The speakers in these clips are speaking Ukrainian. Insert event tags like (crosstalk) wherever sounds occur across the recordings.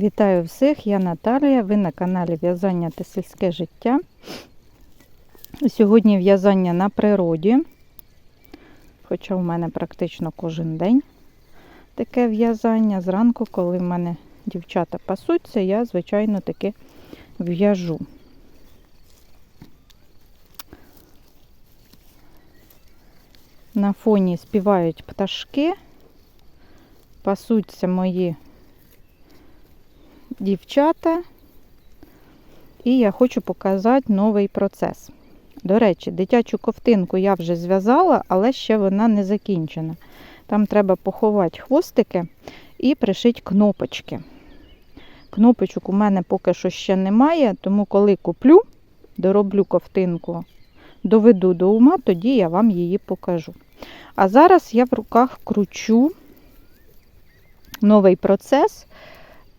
Вітаю всіх, я Наталія, ви на каналі В'язання та сільське життя. Сьогодні в'язання на природі, хоча в мене практично кожен день таке в'язання. Зранку, коли в мене дівчата пасуться, я, звичайно, таки в'яжу. На фоні співають пташки, пасуться мої дівчата, і я хочу показати новий процес. До речі, дитячу ковтинку я вже зв'язала, але ще вона не закінчена. Там треба поховати хвостики і пришити кнопочки. Кнопочок у мене поки що ще немає, тому коли куплю, дороблю ковтинку, доведу до ума, тоді я вам її покажу. А зараз я в руках кручу новий процес.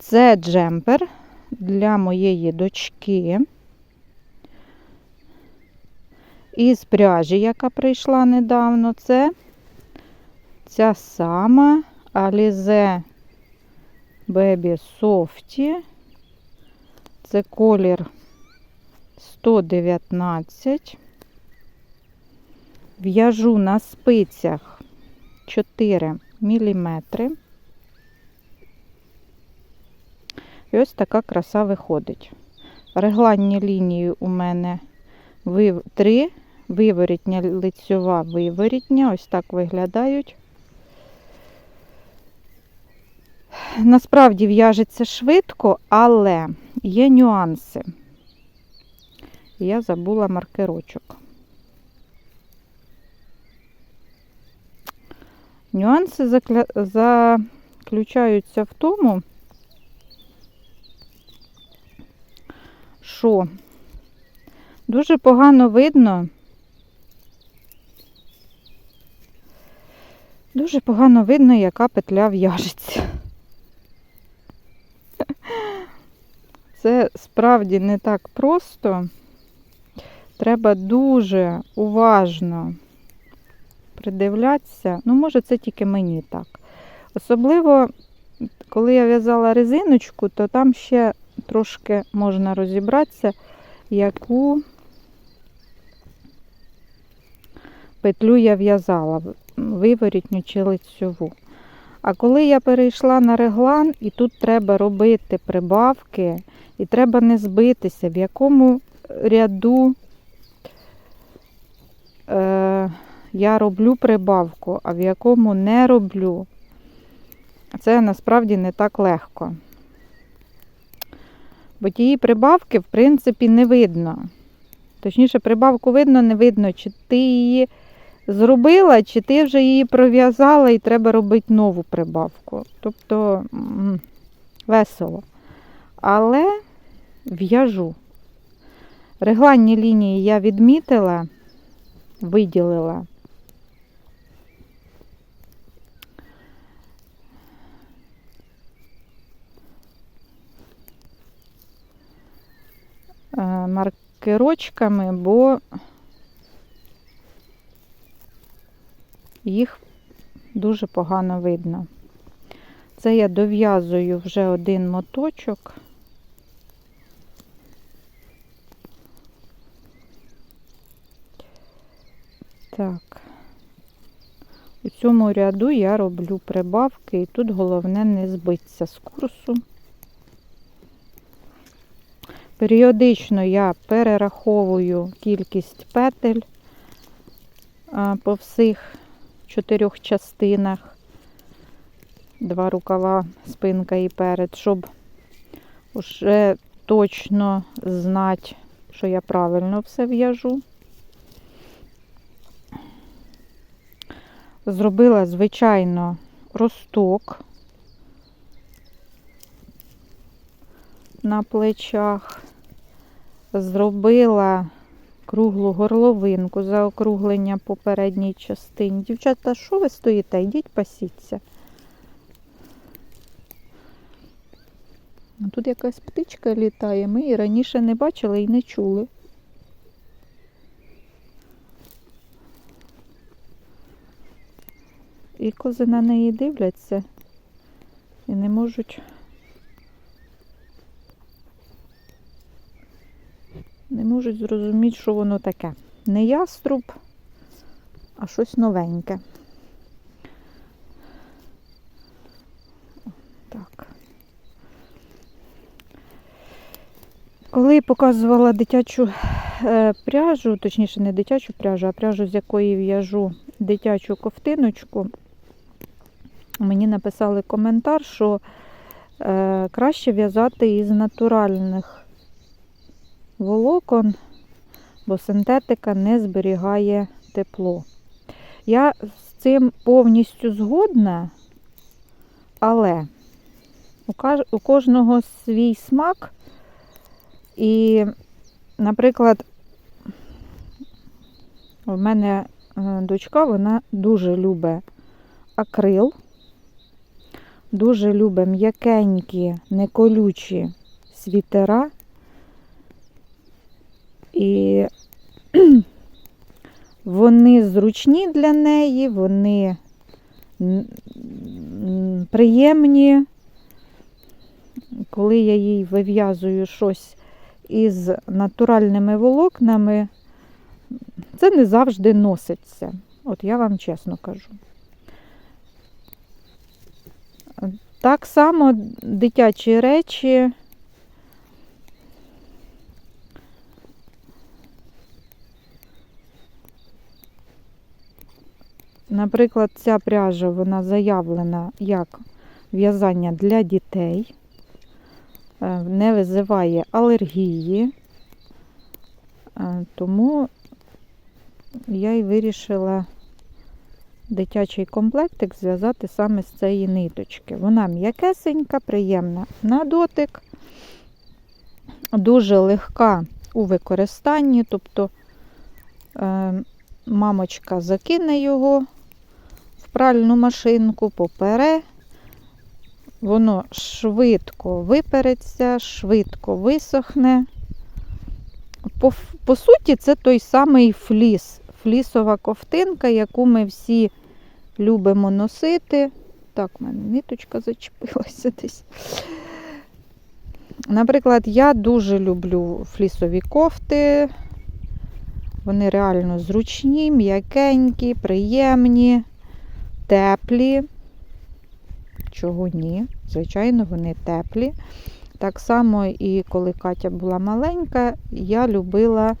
Це джемпер для моєї дочки. Із пряжі, яка прийшла недавно, це ця сама Alize Baby Softy. Це колір 119. В'яжу на спицях 4 міліметри. І ось така краса виходить. Регланні лінії у мене три, виворітня лицьова виворітня, ось так виглядають. Насправді в'яжеться швидко, але є нюанси. Я забула маркерочок. Нюанси заключаються в тому, що дуже погано видно, дуже погано видно, яка петля в'яжеться. Це справді не так просто. Треба дуже уважно придивлятися. Ну, може, це тільки мені так. Особливо, коли я в'язала резиночку, то там ще трошки можна розібратися, яку петлю я в'язала, виворітню чи лицьову. А коли я перейшла на реглан, і тут треба робити прибавки, і треба не збитися, в якому ряду е, я роблю прибавку, а в якому не роблю, це насправді не так легко. Бо тієї прибавки, в принципі, не видно. Точніше, прибавку видно, не видно, чи ти її зробила, чи ти вже її пров'язала і треба робити нову прибавку. Тобто весело. Але в'яжу. Регланні лінії я відмітила, виділила. Маркерочками, бо їх дуже погано видно. Це я дов'язую вже один моточок. Так, у цьому ряду я роблю прибавки, і тут головне не збитися з курсу. Періодично я перераховую кількість петель по всіх чотирьох частинах, два рукава, спинка і перед, щоб вже точно знати, що я правильно все в'яжу. Зробила, звичайно, росток на плечах зробила круглу горловинку за округлення по передній частині. Дівчата, що ви стоїте? Йдіть пасіться. Тут якась птичка літає, ми її раніше не бачили і не чули. І кози на неї дивляться і не можуть можуть зрозуміти, що воно таке. Не яструб, а щось новеньке. Так. Коли показувала дитячу е, пряжу, точніше не дитячу пряжу, а пряжу, з якої в'яжу дитячу ковтиночку, мені написали коментар, що е, краще в'язати із натуральних волокон, бо синтетика не зберігає тепло. Я з цим повністю згодна, але у кожного свій смак. І, наприклад, в мене е, дочка, вона дуже любить акрил, дуже любить м'якенькі, неколючі світера. І (clears throat) вони зручні для неї, вони приємні. Коли я їй вив'язую щось із натуральними волокнами, це не завжди носиться. От я вам чесно кажу. Так само дитячі речі. Наприклад, ця пряжа вона заявлена як в'язання для дітей, е, не визиває алергії, Е, тому я й вирішила дитячий комплектик зв'язати саме з цієї ниточки. Вона м'якесенька, приємна на дотик, дуже легка у використанні, тобто е, мамочка закине його пральну машинку, попере, воно швидко випереться, швидко висохне. По, по суті, це той самий фліс, флісова ковтинка, яку ми всі любимо носити. Так, в мене ниточка зачепилася (laughs) десь. Наприклад, я дуже люблю флісові кофти. Вони реально зручні, м'якенькі, приємні, теплі. Чого ні? Звичайно, вони теплі. Так само і коли Катя була маленька, я любила.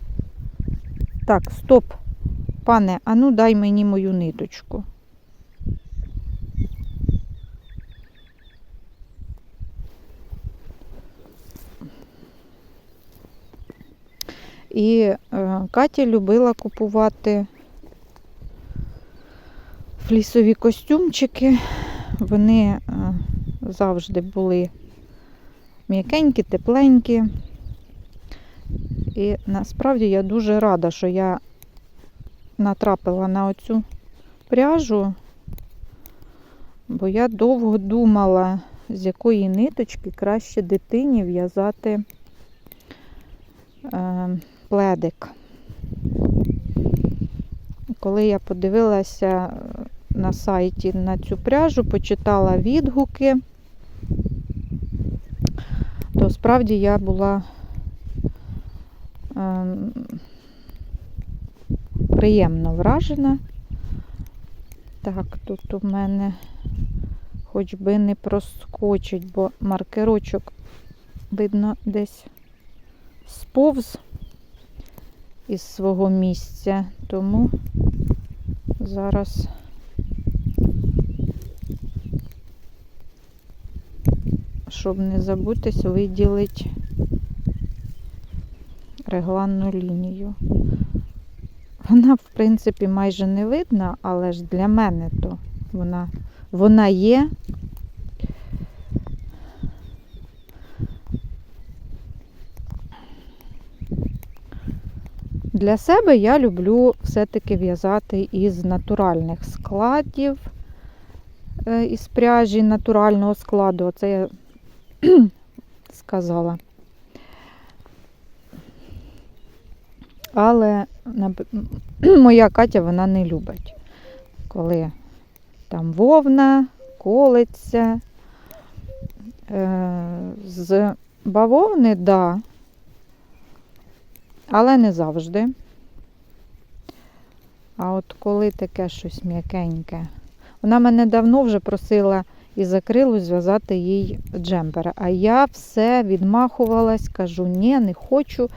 Так, стоп, пане, а ну дай мені мою ниточку. І е, Катя любила купувати флісові костюмчики. Вони е, завжди були м'якенькі, тепленькі. І насправді я дуже рада, що я натрапила на оцю пряжу, бо я довго думала, з якої ниточки краще дитині в'язати е, пледик. Коли я подивилася на сайті на цю пряжу, почитала відгуки, то справді я була ем, приємно вражена. Так, тут у мене хоч би не проскочить, бо маркерочок, видно, десь сповз із свого місця, тому зараз щоб не забутись, виділити регланну лінію. Вона, в принципі, майже не видна, але ж для мене то вона, вона є. Для себе я люблю все-таки в'язати із натуральних складів, е, із пряжі натурального складу. Оце я сказала. Але моя Катя вона не любить, коли там вовна, колеться. Е, З бавовни, да. але не завжди. А от коли таке щось м'якеньке. Вона мене давно вже просила із акрилу зв'язати їй джемпера. А я все відмахувалась, кажу, ні, не хочу.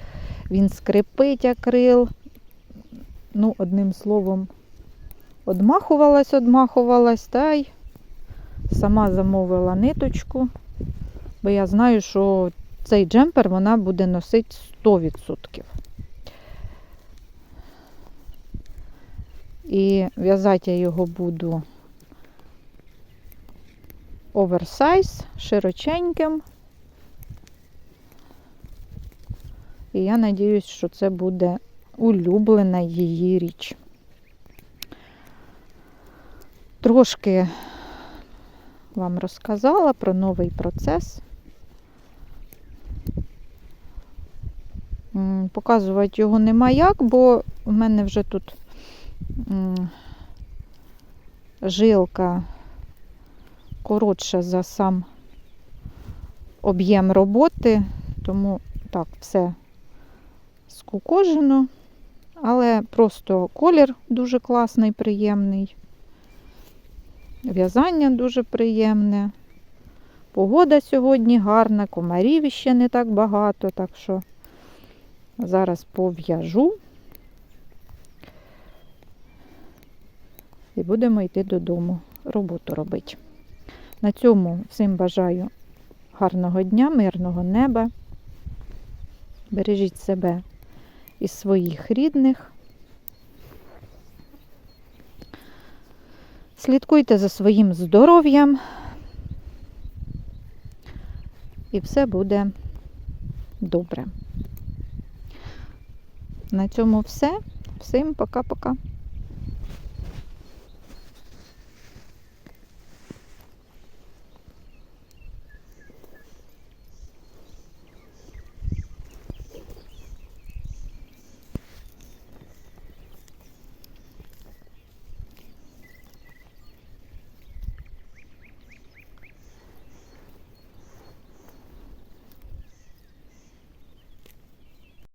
Він скрипить акрил. Ну, одним словом, одмахувалась, одмахувалась, та й сама замовила ниточку, бо я знаю, що цей джемпер вона буде носити 100%. І в'язати я його буду оверсайз, широченьким. І я надіюсь, що це буде улюблена її річ. Трошки вам розказала про новий процес. Показувати його нема як, бо в мене вже тут жилка коротша за сам об'єм роботи, тому так, все скукожено, але просто колір дуже класний, приємний. В'язання дуже приємне. Погода сьогодні гарна, комарів ще не так багато, так що зараз пов'яжу і будемо йти додому роботу робити. На цьому всім бажаю гарного дня, мирного неба. Бережіть себе і своїх рідних. Слідкуйте за своїм здоров'ям. І все буде добре. На цьому все. Всім пока-пока.